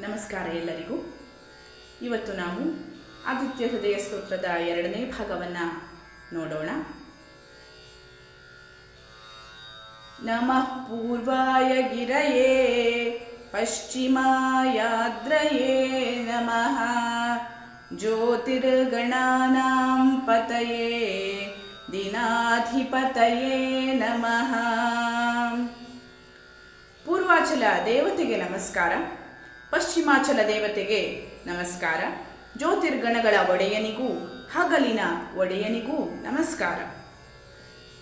ನಮಸ್ಕಾರ ಎಲ್ಲರಿಗೂ. ಇವತ್ತು ನಾವು ಆದಿತ್ಯ ಹೃದಯ ಸ್ತೋತ್ರದ ಎರಡನೇ ಭಾಗವನ್ನು ನೋಡೋಣ. ನಮಃ ಪೂರ್ವಾಯ ಗಿರಯೇ, ಪಶ್ಚಿಮಾಯಾದ್ರಯೇ ನಮಃ, ಜ್ಯೋತಿರ್ಗಣಾನಾಂ ಪತಯೇ, ದಿನಾಧಿಪತಯೇ ನಮಃ. ಪೂರ್ವಾಚಲ ದೇವತೆಗೆ ನಮಸ್ಕಾರ. ಪಶ್ಚಿಮಾಚಲ ದೇವತೆಗೆ ನಮಸ್ಕಾರ. ಜ್ಯೋತಿರ್ಗಣಗಳ ಒಡೆಯನಿಗೂ, ಹಗಲಿನ ಒಡೆಯನಿಗೂ ನಮಸ್ಕಾರ.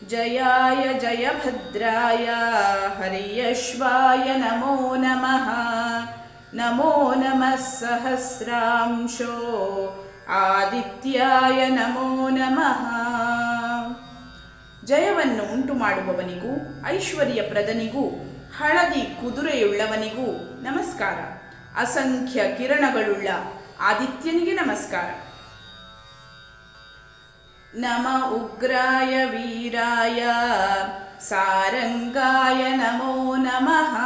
ಜಯಾಯ ಜಯಭದ್ರಾಯ, ಹರಿಯಶ್ವಾಯ ನಮೋ ನಮಃ. ನಮೋ ನಮಃ ಸಹಸ್ರಾಂಶೋ, ಆದಿತ್ಯಾಯ ನಮೋ ನಮಃ. ಜಯವನ್ನು ಉಂಟು ಮಾಡುವವನಿಗೂ ಐಶ್ವರ್ಯ ಪ್ರದನಿಗೂ ಹಳದಿ ಕುದುರೆಯುಳ್ಳವನಿಗೂ ನಮಸ್ಕಾರ. ಅಸಂಖ್ಯ ಕಿರಣಗಳುಳ್ಳ ಆದಿತ್ಯನಿಗೆ ನಮಸ್ಕಾರ. ನಮ ಉಗ್ರಾಯ ವೀರಾಯ ಸಾರಂಗಾಯ ನಮೋ ನಮಃ.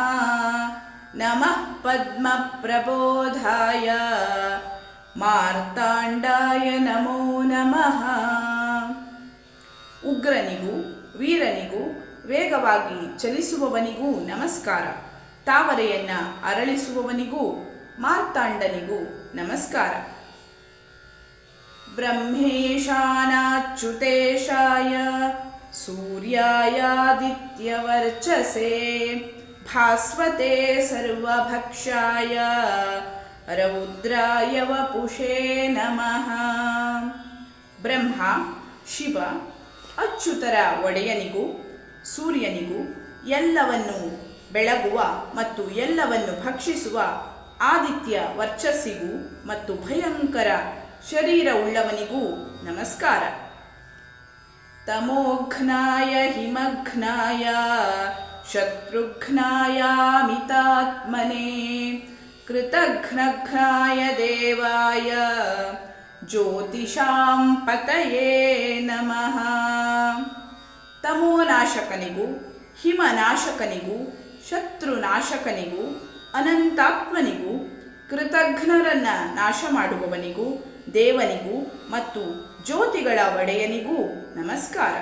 ನಮಃ ಪದ್ಮಪ್ರಬೋಧಾಯ ಮಾರ್ತಾಂಡಾಯ ನಮೋ ನಮಃ. ಉಗ್ರನಿಗೂ ವೀರನಿಗೂ ವೇಗವಾಗಿ ಚಲಿಸುವವನಿಗೂ ನಮಸ್ಕಾರ. ತಾವರೆಯನ್ನ ಅರಳಿಸುವವನಿಗೂ, ಮಾರ್ತಾಂಡನಿಗೂ ನಮಸ್ಕಾರ. ಬ್ರಹ್ಮೇಶಾನಾಚ್ಯುತೇಶಾಯ ಸೂರ್ಯಾಯಾದಿತ್ಯವರ್ಚಸೆ, ಭಾಸ್ವತೆ ಸರ್ವಭಕ್ಷಾಯ ರೌದ್ರಾಯ ವಪುಷೇ ನಮಃ. ಬ್ರಹ್ಮ, ಶಿವ, ಅಚ್ಯುತರ ಒಡೆಯನಿಗೂ, ಸೂರ್ಯನಿಗೂ ಎಲ್ಲವನ್ನು ಬೆಳಗುವ ಮತ್ತು ಎಲ್ಲವನ್ನು ಭಕ್ಷಿಸುವ ಆದಿತ್ಯ ವರ್ಚಸ್ಸಿಗೂ ಮತ್ತು ಭಯಂಕರ ಶರೀರವುಳ್ಳವನಿಗೂ ನಮಸ್ಕಾರ. ತಮೋಘ್ನಾಯ ಹಿಮಘ್ನಾಯ ಶತ್ರುಘ್ನಾಯ ಮಿತಾತ್ಮನೆ. ಕೃತಘ್ನಘ್ನಾಯ ದೇವಾಯ ಜ್ಯೋತಿಷಾಂ ಪತಯೇ ನಮಃ. ತಮೋನಾಶಕನಿಗೂ ಹಿಮನಾಶಕನಿಗೂ ಶತ್ರುನಾಶಕನಿಗೂ, ಅನಂತಾತ್ಮನಿಗೂ ಕೃತಘ್ನರನ್ನ ನಾಶ ಮಾಡುವವನಿಗೂ ದೇವನಿಗೂ ಮತ್ತು ಜ್ಯೋತಿಗಳ ಒಡೆಯನಿಗೂ ನಮಸ್ಕಾರ.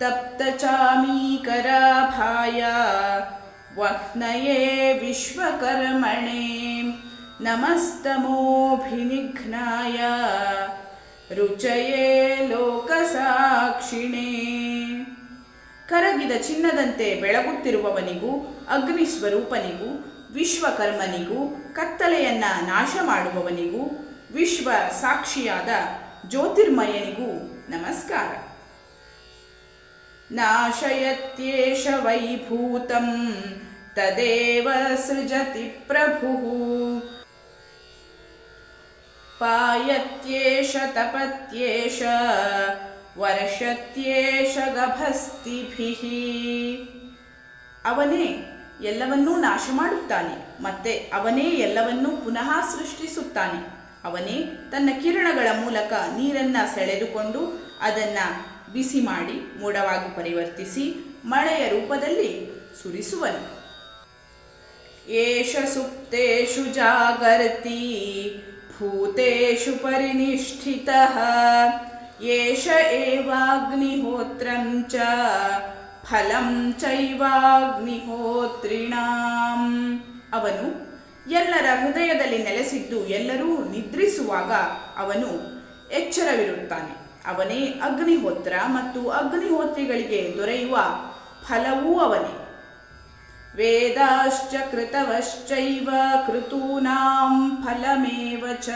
ತಪ್ತಚಾಮೀಕರಾಭಾಯ, ವಹ್ನಯೇ ವಿಶ್ವಕರ್ಮಣೆ, ನಮಸ್ತಮೋಭಿನಿಘ್ನಾಯ, ರುಚಯೇ ಲೋಕಸಾಕ್ಷಿಣೇ. ಕರಗಿದ ಚಿನ್ನದಂತೆ ಬೆಳಗುತ್ತಿರುವವನಿಗೂ ಅಗ್ನಿ ಸ್ವರೂಪನಿಗೂ ವಿಶ್ವಕರ್ಮನಿಗೂ, ಕತ್ತಲೆಯನ್ನ ನಾಶ ಮಾಡುವವನಿಗೂ ವಿಶ್ವ ಸಾಕ್ಷಿಯಾದ ಜ್ಯೋತಿರ್ಮಯನಿಗೂ ನಮಸ್ಕಾರ. ನಾಶಯತ್ಯೇಷ ವೈಭೂತಂ ತದೇವ ಸೃಜತಿ ಪ್ರಭು. ಪಾಯತ್ಯೇಷ ತಪತ್ಯೇಷ ವರ್ಷತ್ಯೇಷ ಗಭಸ್ತಿಭಿಃ ಅವನೇ ಎಲ್ಲವನ್ನೂ ನಾಶ ಮಾಡುತ್ತಾನೆ ಮತ್ತೆ ಅವನೇ ಎಲ್ಲವನ್ನೂ ಪುನಃ ಸೃಷ್ಟಿಸುತ್ತಾನೆ. ಅವನೇ ತನ್ನ ಕಿರಣಗಳ ಮೂಲಕ ನೀರನ್ನ ಸೆಳೆದುಕೊಂಡು ಅದನ್ನ ಬಿಸಿ ಮಾಡಿ ಮೋಡವಾಗಿ ಪರಿವರ್ತಿಸಿ ಮಳೆಯ ರೂಪದಲ್ಲಿ ಸುರಿಸುವನು. ಏಷ ಸುಪ್ತೇಷು ಜಾಗರ್ತಿ ಭೂತೇಶು ಪರಿನಿಷ್ಠಿತಃ. ಏಷ ಏವಾಗ್ನಿಹೋತ್ರಂ ಚ ಫಲಂ ಚೈವಾಗ್ನಿಹೋತ್ರಿಣಾಂ ಅವನು ಎಲ್ಲರ ಹೃದಯದಲ್ಲಿ ನೆಲೆಸಿದ್ದು ಎಲ್ಲರೂ ನಿದ್ರಿಸುವಾಗ ಅವನು ಎಚ್ಚರವಿರುತ್ತಾನೆ. ಅವನೇ ಅಗ್ನಿಹೋತ್ರ ಮತ್ತು ಅಗ್ನಿಹೋತ್ರಿಗಳಿಗೆ ದೊರೆಯುವ ಫಲವೂ ಅವನೇ. ವೇದಾಶ್ಚ ಕೃತವಶ್ಚೈವ ಕೃತೂನಾಂ ಫಲಮೇವ ಚ.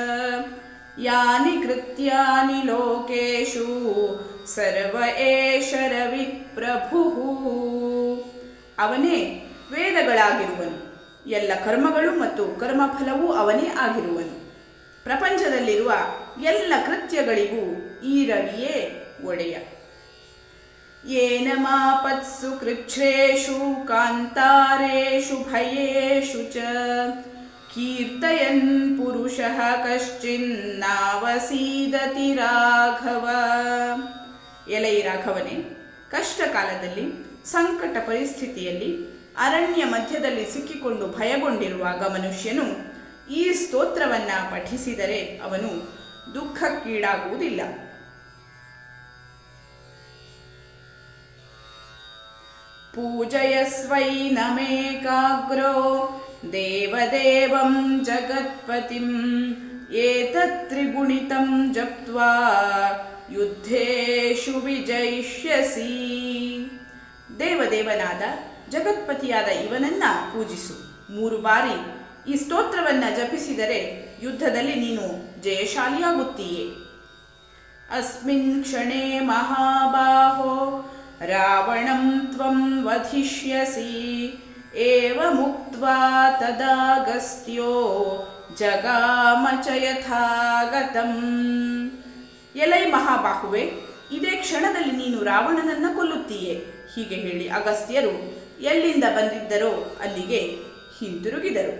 ಯಾನಿ ಕೃತ್ಯಾನಿ ಲೋಕೇಶು ಸರ್ವ ಏಷ ಅವನೇ ವೇದಗಳಾಗಿರುವನು. ಎಲ್ಲ ಕರ್ಮಗಳು ಮತ್ತು ಕರ್ಮಫಲವೂ ಅವನೇ ಆಗಿರುವನು. ಪ್ರಪಂಚದಲ್ಲಿರುವ ಎಲ್ಲ ಕೃತ್ಯಗಳಿಗೂ ಈ ರವಿಯೇ ಒಡೆಯ. ಏನ ಮಾಪತ್ಸು ಕಾಂತಾರೇಷು ಭಯೇಷು ಚ. ಕೀರ್ತಯನ್ ಪುರುಷಃ ಕಶ್ಚಿನ್ನಾವಸೀದತಿ ರಾಘವ ಎಲೈ ರಾಘವನೇ ಕಷ್ಟ ಕಾಲದಲ್ಲಿ ಸಂಕಟ ಪರಿಸ್ಥಿತಿಯಲ್ಲಿ ಅರಣ್ಯ ಮಧ್ಯದಲ್ಲಿ ಸಿಕ್ಕಿಕೊಂಡು ಭಯಗೊಂಡಿರುವಾಗ ಮನುಷ್ಯನು ಈ ಸ್ತೋತ್ರವನ್ನ ಪಠಿಸಿದರೆ ಅವನು ದುಃಖಕ್ಕೀಡಾಗುವುದಿಲ್ಲ पूजयस्वैनमेकाग्रो देवदेवं जगत्पतिम् एतत्त्रिगुणितं जप्त्वा ಯುದ್ಧೇಶು ವಿಜಯಿಷ್ಯಸಿ ದೇವದೇವನಾದ ಜಗತ್ಪತಿಯಾದ ಇವನನ್ನ ಪೂಜಿಸು ಮೂರು ಬಾರಿ ಈ ಸ್ತೋತ್ರವನ್ನ ಜಪಿಸಿದರೆ ಯುದ್ಧದಲ್ಲಿ ನೀನು ಜಯಶಾಲಿಯಾಗುತ್ತೀಯೇ अस्मिन् क्षणे महाबाहो रावणं त्वं वधिष्यसि एवमुक्त्वा तदागस्त्यो जगाम च यथागतम् ಎಲೈ ಮಹಾಬಾಹುವೆ ಇದೇ ಕ್ಷಣದಲ್ಲಿ ನೀನು ರಾವಣನನ್ನ ಕೊಲ್ಲುತ್ತೀಯೆ ಹೀಗೆ ಹೇಳಿ ಅಗಸ್ತ್ಯರು ಎಲ್ಲಿಂದ ಬಂದಿದ್ದರೋ ಅಲ್ಲಿಗೆ ಹಿಂತಿರುಗಿದರು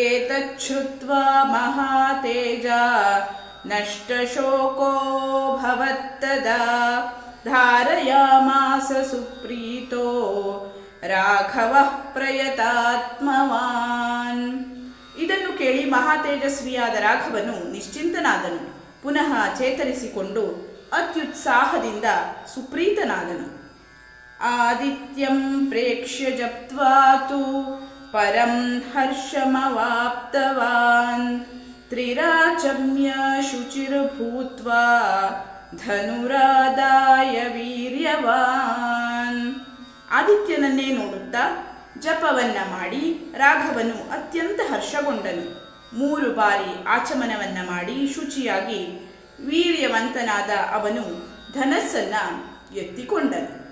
ಏತಚ್ಛ್ರುತ್ವಾ ಮಹಾತೇಜ ನಷ್ಟಶೋಕೋ ಭವತ್ತದಾ ಧಾರಯಾಮಾಸ ಸುಪ್ರೀತೋ ರಾಘವ ಪ್ರಯತಾತ್ಮವಾನ್. ಇದನ್ನು ಕೇಳಿ ಮಹಾತೇಜಸ್ವಿಯಾದ ರಾಘವನು ನಿಶ್ಚಿಂತನಾದನು. ಪುನಃ ಚೇತರಿಸಿಕೊಂಡು ಅತ್ಯುತ್ಸಾಹದಿಂದ ಸುಪ್ರೀತನಾದನು. ಆದಿತ್ಯಂ ಪ್ರೇಕ್ಷ್ಯ ಜಪ್ತ್ವಾ ಪರಂ ಹರ್ಷಮವಾಪ್ತವಾನ್. ತ್ರಿರಾಚಮ್ಯ ಶುಚಿರ್ಭೂತ್ವಾ ಧನುರಾದಾಯ ವೀರ್ಯವಾನ್. ಆದಿತ್ಯನನ್ನೇ ನೋಡುತ್ತಾ ಜಪವನ್ನ ಮಾಡಿ ರಾಘವನು ಅತ್ಯಂತ ಹರ್ಷಗೊಂಡನು. ಮೂರು ಬಾರಿ ಆಚಮನವನ್ನ ಮಾಡಿ ಶುಚಿಯಾಗಿ ವೀರ್ಯವಂತನಾದ ಅವನು ಧನಸ್ಸನ್ನ ಎತ್ತಿಕೊಂಡನು.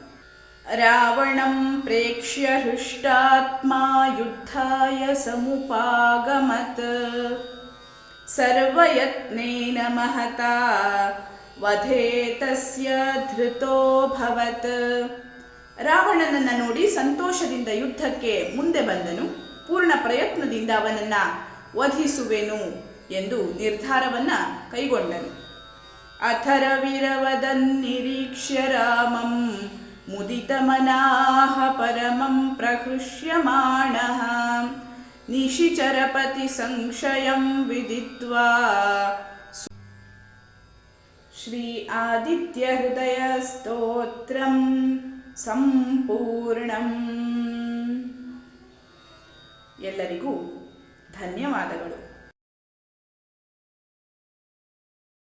ರಾವಣಂ ಪ್ರೇಕ್ಷ್ಯ ಹೃಷ್ಟಾತ್ಮ ಯುದ್ಧಾಯ ಸಮುಪಾಗಮತ್. ಸರ್ವಯತ್ನೇನ ಮಹತಾ ವಧೇ ತಸ್ಯ ಧೃತೋಭವತ್ ರಾವಣನನ್ನ ನೋಡಿ ಸಂತೋಷದಿಂದ ಯುದ್ಧಕ್ಕೆ ಮುಂದೆ ಬಂದನು. ಪೂರ್ಣ ಪ್ರಯತ್ನದಿಂದ ಅವನನ್ನ ವಧಿಸುವೆನು ಎಂದು ನಿರ್ಧಾರವನ್ನ ಕೈಗೊಂಡನು. ಅಥರವಿರವದನ್ನಿರೀಕ್ಷ್ಯ ರಾಮಂ ಮುದಿತಮನಾಹ ಪರಮಂ ಪ್ರಹೃಷ್ಯಮಾಣ ನಿಶಿಚರಪತಿ ಸಂಶಯಂ ಆದಿತ್ಯ ಹೃದಯ ಸ್ತೋತ್ರಂ. ಸಂಪೂರ್ಣಂ. ಎಲ್ಲರಿಗೂ ಧನ್ಯವಾದಗಳು.